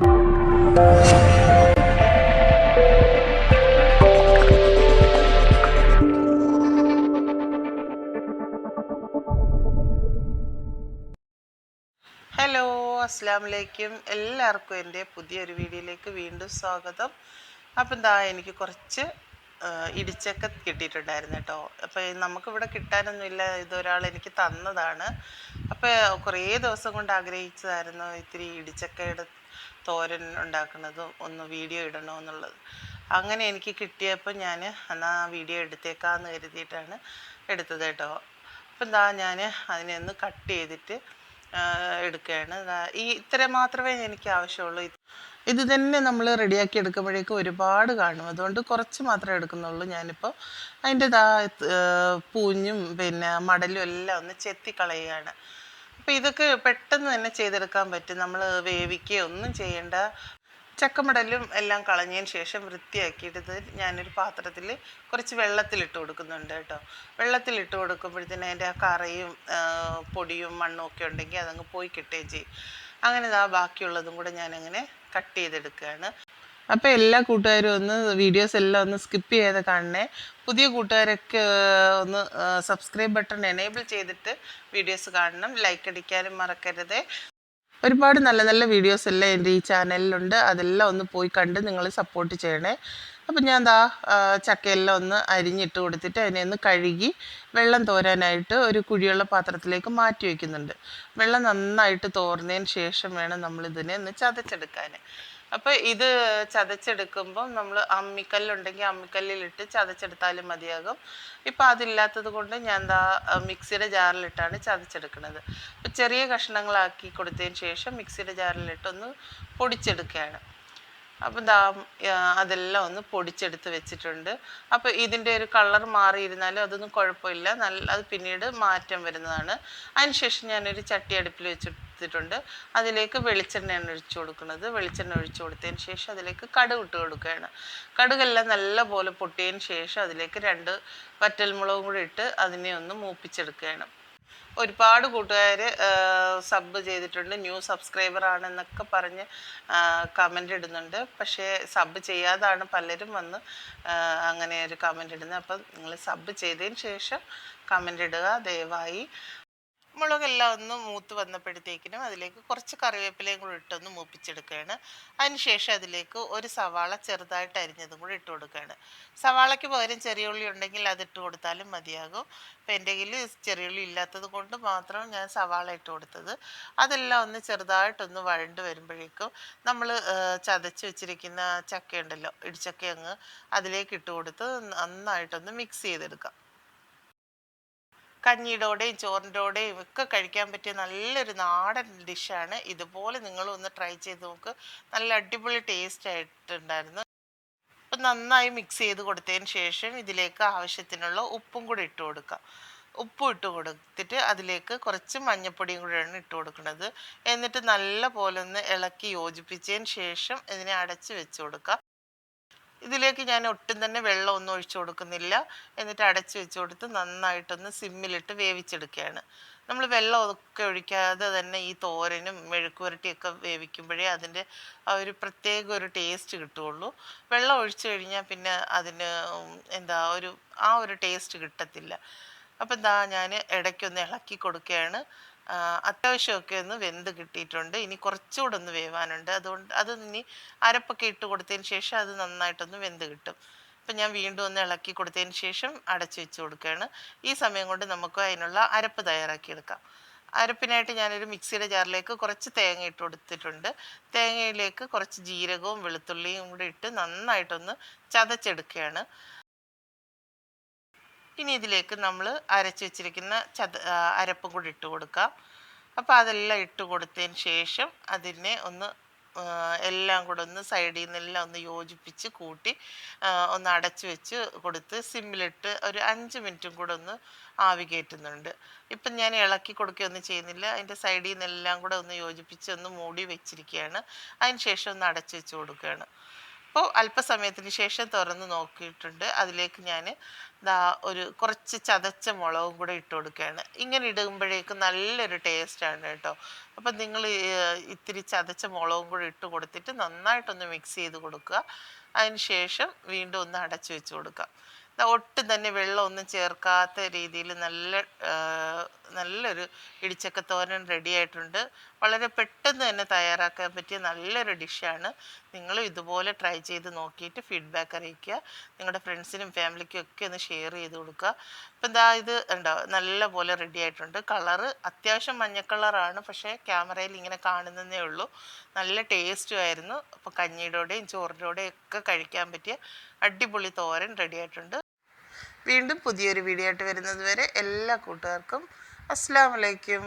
Hello അസ്സാം വലൈക്കും എല്ലാവർക്കും എന്റെ പുതിയൊരു വീഡിയോയിലേക്ക് വീണ്ടും സ്വാഗതം. അപ്പം എന്താ എനിക്ക് കുറച്ച് ഇടിച്ചൊക്കെ കിട്ടിയിട്ടുണ്ടായിരുന്നു കേട്ടോ. അപ്പോൾ നമുക്കിവിടെ കിട്ടാനൊന്നുമില്ല. ഇതൊരാൾ എനിക്ക് തന്നതാണ്. അപ്പോൾ കുറേ ദിവസം കൊണ്ട് ആഗ്രഹിച്ചതായിരുന്നു ഇത്തിരി ഇടിച്ചക്കയുടെ തോരൻ ഉണ്ടാക്കുന്നതും ഒന്ന് വീഡിയോ ഇടണമെന്നുള്ളത് അങ്ങനെ എനിക്ക് കിട്ടിയപ്പോൾ ഞാൻ എന്നാൽ ആ വീഡിയോ എടുത്തേക്കാന്ന് കരുതിയിട്ടാണ് എടുത്തത് കേട്ടോ. അപ്പം എന്താ ഞാൻ അതിനെ ഒന്ന് കട്ട് ചെയ്തിട്ട് എടുക്കുകയാണ്. ഈ ഇത്ര മാത്രമേ എനിക്ക് ആവശ്യമുള്ളൂ. ഇത് തന്നെ നമ്മൾ റെഡിയാക്കി എടുക്കുമ്പോഴേക്കും ഒരുപാട് കാണും. അതുകൊണ്ട് കുറച്ച് മാത്രമേ എടുക്കുന്നുള്ളൂ ഞാനിപ്പോൾ. അതിന്റെ പൂഞ്ഞും പിന്നെ മടലും എല്ലാം ഒന്ന് ചെത്തി കളയുകയാണ്. അപ്പോൾ ഇതൊക്കെ പെട്ടെന്ന് തന്നെ ചെയ്തെടുക്കാൻ പറ്റും. നമ്മൾ വേവിക്കുകയോ ഒന്നും ചെയ്യേണ്ട. ചക്കമടലും എല്ലാം കളഞ്ഞതിന് ശേഷം വൃത്തിയാക്കിയിട്ട് ഞാനൊരു പാത്രത്തിൽ കുറച്ച് വെള്ളത്തിലിട്ട് കൊടുക്കുന്നുണ്ട് കേട്ടോ. വെള്ളത്തിലിട്ട് കൊടുക്കുമ്പോഴത്തേന് അതിന്റെ ആ കറയും ആ, പൊടിയും മണ്ണും ഒക്കെ ഉണ്ടെങ്കിൽ അതങ്ങ് പോയി കിട്ടുകയും ചെയ്യും. അങ്ങനെ ഇതാ ബാക്കിയുള്ളതും കൂടെ ഞാനങ്ങനെ കട്ട് ചെയ്തെടുക്കുകയാണ്. അപ്പോൾ എല്ലാ കൂട്ടുകാരും ഒന്ന് വീഡിയോസ് എല്ലാം ഒന്ന് സ്കിപ്പ് ചെയ്ത് കാണണേ. പുതിയ കൂട്ടുകാരൊക്കെ ഒന്ന് സബ്സ്ക്രൈബ് ബട്ടൺ എനേബിൾ ചെയ്തിട്ട് വീഡിയോസ് കാണണം. ലൈക്ക് അടിക്കാനും മറക്കരുത്. ഒരുപാട് നല്ല നല്ല വീഡിയോസ് എല്ലാം എന്റെ ഈ ചാനലിലുണ്ട് അതെല്ലാം ഒന്ന് പോയി കണ്ട് നിങ്ങൾ സപ്പോർട്ട് ചെയ്യണേ. അപ്പം ഞാൻ ദാ ചക്കയെല്ലാം ഒന്ന് അരിഞ്ഞിട്ട് കൊടുത്തിട്ട് അതിനെ ഒന്ന് കഴുകി വെള്ളം തോരാനായിട്ട് ഒരു കുഴിയുള്ള പാത്രത്തിലേക്ക് മാറ്റി വയ്ക്കുന്നുണ്ട് വെള്ളം നന്നായിട്ട് തോർന്നതിന് ശേഷം വേണം നമ്മളിതിനെ ഒന്ന് ചതച്ചെടുക്കാൻ അപ്പോൾ ഇത് ചതച്ചെടുക്കുമ്പോൾ നമ്മൾ അമ്മിക്കല്ലുണ്ടെങ്കിൽ അമ്മിക്കല്ലിലിട്ട് ചതച്ചെടുത്താലും മതിയാകും. ഇപ്പൊ അതില്ലാത്തത് കൊണ്ട് ഞാൻ എന്താ മിക്സിയുടെ ജാറിലിട്ടാണ് ചതച്ചെടുക്കുന്നത്. ചെറിയ കഷ്ണങ്ങളാക്കി കൊടുത്തതിന് ശേഷം മിക്സിയുടെ ജാറിലിട്ടൊന്ന് പൊടിച്ചെടുക്കുകയാണ്. അപ്പം ദാ അതെല്ലാം ഒന്ന് പൊടിച്ചെടുത്ത് വെച്ചിട്ടുണ്ട്. അപ്പോൾ ഇതിന്റെ ഒരു കളർ മാറിയിരുന്നാലും അതൊന്നും കുഴപ്പമില്ല. നല്ല അത് പിന്നീട് മാറ്റം വരുന്നതാണ്. അതിനുശേഷം ഞാനൊരു ചട്ടി അടുപ്പിൽ വെച്ചെടുത്തിട്ടുണ്ട് അതിലേക്ക് വെളിച്ചെണ്ണയാണ് ഒഴിച്ചു കൊടുക്കുന്നത്. വെളിച്ചെണ്ണ ഒഴിച്ചു കൊടുത്തതിന് ശേഷം അതിലേക്ക് കടുക് ഇട്ട് കൊടുക്കുകയാണ്. കടുകെല്ലാം നല്ലപോലെ പൊട്ടിയതിന് ശേഷം അതിലേക്ക് രണ്ട് വറ്റൽമുളകും കൂടി ഇട്ട് അതിനെ ഒന്ന് മൂപ്പിച്ചെടുക്കുകയാണ്. ഒരുപാട് കൂട്ടുകാർ സബ് ചെയ്തിട്ടുണ്ട്. ന്യൂ സബ്സ്ക്രൈബർ ആണെന്നൊക്കെ പറഞ്ഞ് കമന്റ് ഇടുന്നുണ്ട്. പക്ഷേ സബ് ചെയ്യാതാണ് പലരും വന്ന് അങ്ങനെ ഒരു കമന്റ് ഇടുന്നത്. അപ്പം നിങ്ങൾ സബ് ചെയ്തതിന് ശേഷം കമന്റ് ഇടുക. ദയവായി മുളകെല്ലാം ഒന്ന് മൂത്ത് വന്നപ്പോഴത്തേക്കിനും അതിലേക്ക് കുറച്ച് കറിവേപ്പിലയും കൂടി ഇട്ടൊന്ന് മൂപ്പിച്ചെടുക്കുകയാണ്. അതിനുശേഷം അതിലേക്ക് ഒരു സവാള ചെറുതായിട്ട് അരിഞ്ഞതും കൂടി ഇട്ട് കൊടുക്കുകയാണ്. സവാളയ്ക്ക് പകരം ചെറിയ ഉള്ളി ഉണ്ടെങ്കിൽ അതിട്ട് കൊടുത്താലും മതിയാകും. അപ്പം എന്റെ കയ്യിൽ ചെറിയ ഉള്ളി ഇല്ലാത്തത് കൊണ്ട് മാത്രം ഞാൻ സവാള ഇട്ട് കൊടുത്തത്. അതെല്ലാം ഒന്ന് ചെറുതായിട്ടൊന്ന് വഴണ്ട് വരുമ്പോഴേക്കും നമ്മൾ ചതച്ച് വെച്ചിരിക്കുന്ന ചക്കയുണ്ടല്ലോ ഇടിച്ചക്ക അങ്ങ് അതിലേക്ക് ഇട്ട് കൊടുത്ത് നന്നായിട്ടൊന്ന് മിക്സ് ചെയ്തെടുക്കാം. കഞ്ഞിയുടെയും ചോറിന്റെയും ഒക്കെ കഴിക്കാൻ പറ്റിയ നല്ലൊരു നാടൻ ഡിഷാണ്. ഇതുപോലെ നിങ്ങളും ഒന്ന് ട്രൈ ചെയ്ത് നോക്ക്. നല്ല അടിപൊളി ടേസ്റ്റ് ആയിട്ടുണ്ടായിരുന്നു. അപ്പം നന്നായി മിക്സ് ചെയ്ത് കൊടുത്തതിന് ശേഷം ഇതിലേക്ക് ആവശ്യത്തിനുള്ള ഉപ്പും കൂടി ഇട്ട് കൊടുക്കുക ഉപ്പും ഇട്ട് കൊടുത്തിട്ട് അതിലേക്ക് കുറച്ച് മഞ്ഞൾപ്പൊടിയും കൂടെയാണ് ഇട്ട് കൊടുക്കുന്നത്. എന്നിട്ട് നല്ല പോലെ ഒന്ന് ഇളക്കി യോജിപ്പിച്ചതിന് ശേഷം ഇതിനെ അടച്ച് വെച്ച് കൊടുക്കുക ഇതിലേക്ക് ഞാൻ ഒട്ടും തന്നെ വെള്ളം ഒന്നും ഒഴിച്ചു കൊടുക്കുന്നില്ല. എന്നിട്ട് അടച്ചു വെച്ച് കൊടുത്ത് നന്നായിട്ടൊന്ന് സിമ്മിലിട്ട് വേവിച്ചെടുക്കുകയാണ്. നമ്മൾ വെള്ളം ഒക്കെ ഒഴിക്കാതെ തന്നെ ഈ തോരനും മെഴുക്കുവരട്ടിയൊക്കെ വേവിക്കുമ്പോഴേ അതിന്റെ ആ ഒരു പ്രത്യേക ഒരു ടേസ്റ്റ് കിട്ടുള്ളൂ വെള്ളം ഒഴിച്ചു കഴിഞ്ഞാൽ പിന്നെ അതിന് എന്താ ഒരു ആ ഒരു ടേസ്റ്റ് കിട്ടത്തില്ല. അപ്പം എന്താ ഞാൻ ഇടയ്ക്കൊന്ന് ഇളക്കി കൊടുക്കുകയാണ് അത്യാവശ്യമൊക്കെ ഒന്ന് വെന്ത് കിട്ടിയിട്ടുണ്ട്. ഇനി കുറച്ചുകൂടെ ഒന്ന് വേവാനുണ്ട്. അതുകൊണ്ട് അത് ഇനി അരപ്പൊക്കെ ഇട്ട് കൊടുത്തതിന് ശേഷം അത് നന്നായിട്ടൊന്ന് വെന്ത് കിട്ടും. അപ്പം ഞാൻ വീണ്ടും ഒന്ന് ഇളക്കി കൊടുത്തതിന് ശേഷം അടച്ചു വെച്ച് കൊടുക്കുകയാണ്. ഈ സമയം കൊണ്ട് നമുക്ക് അതിനുള്ള അരപ്പ് തയ്യാറാക്കിയെടുക്കാം. അരപ്പിനായിട്ട് ഞാനൊരു മിക്സിയുടെ ജാറിലേക്ക് കുറച്ച് തേങ്ങ ഇട്ട് കൊടുത്തിട്ടുണ്ട്. തേങ്ങയിലേക്ക് കുറച്ച് ജീരകവും വെളുത്തുള്ളിയും കൂടി ഇട്ട് നന്നായിട്ടൊന്ന് ചതച്ചെടുക്കുകയാണ്. ഇനി ഇതിലേക്ക് നമ്മൾ അരച്ച് വെച്ചിരിക്കുന്ന ചത അരപ്പും കൂടി ഇട്ട് കൊടുക്കാം. അപ്പോൾ അതെല്ലാം ഇട്ട് കൊടുത്തതിന് ശേഷം അതിനെ ഒന്ന് എല്ലാം കൂടെ ഒന്ന് സൈഡിൽ നിന്നെല്ലാം ഒന്ന് യോജിപ്പിച്ച് കൂട്ടി ഒന്ന് അടച്ചു വെച്ച് കൊടുത്ത് സിമ്മിലിട്ട് ഒരു അഞ്ച് മിനിറ്റും കൂടെ ഒന്ന് ആവി കയറ്റുന്നുണ്ട്. ഇപ്പം ഞാൻ ഇളക്കി കൊടുക്കുകയൊന്നും ചെയ്യുന്നില്ല. അതിന്റെ സൈഡിൽ നിന്നെല്ലാം കൂടെ ഒന്ന് യോജിപ്പിച്ച് ഒന്ന് മൂടി വെച്ചിരിക്കുകയാണ്. അതിന് ശേഷം ഒന്ന് അടച്ചു വെച്ച് കൊടുക്കുകയാണ്. അപ്പോൾ അല്പസമയത്തിന് ശേഷം തുറന്ന് നോക്കിയിട്ടുണ്ട്. അതിലേക്ക് ഞാൻ ദാ ഒരു കുറച്ച് ചതച്ച മുളകും കൂടെ ഇട്ട് കൊടുക്കുകയാണ്. ഇങ്ങനെ ഇടുമ്പോഴേക്കും നല്ലൊരു ടേസ്റ്റാണ് കേട്ടോ. അപ്പം നിങ്ങൾ ഇത്തിരി ചതച്ച മുളകും കൂടെ ഇട്ട് കൊടുത്തിട്ട് നന്നായിട്ടൊന്ന് മിക്സ് ചെയ്ത് കൊടുക്കുക. അതിന് ശേഷം വീണ്ടും ഒന്ന് അടച്ചു വെച്ച് കൊടുക്കുക. ഒട്ടും തന്നെ വെള്ളമൊന്നും ചേർക്കാത്ത രീതിയിൽ നല്ല നല്ലൊരു ഇടിച്ചക്ക തോരൻ റെഡി ആയിട്ടുണ്ട്. വളരെ പെട്ടെന്ന് തന്നെ തയ്യാറാക്കാൻ പറ്റിയ നല്ലൊരു ഡിഷാണ് നിങ്ങൾ ഇതുപോലെ ട്രൈ ചെയ്ത് നോക്കിയിട്ട് ഫീഡ്ബാക്ക് അറിയിക്കുക. നിങ്ങളുടെ ഫ്രണ്ട്സിനും ഫാമിലിക്കും ഒക്കെ ഒന്ന് ഷെയർ ചെയ്ത് കൊടുക്കുക. അപ്പം എന്താ ഇത് ഉണ്ടോ നല്ല പോലെ റെഡി ആയിട്ടുണ്ട്. കളറ് അത്യാവശ്യം മഞ്ഞ കളറാണ് പക്ഷേ ക്യാമറയിൽ ഇങ്ങനെ കാണുന്നതേ ഉള്ളൂ. നല്ല ടേസ്റ്റും ആയിരുന്നു. അപ്പോൾ കഞ്ഞിയുടെയും ചോറിന്റെയും ഒക്കെ കഴിക്കാൻ പറ്റിയ അടിപൊളി തോരൻ റെഡി ആയിട്ടുണ്ട്. വീണ്ടും പുതിയൊരു വീഡിയോ ആയിട്ട് വരുന്നത് വരെ എല്ലാ കൂട്ടുകാർക്കും അസ്സാം വലൈക്കും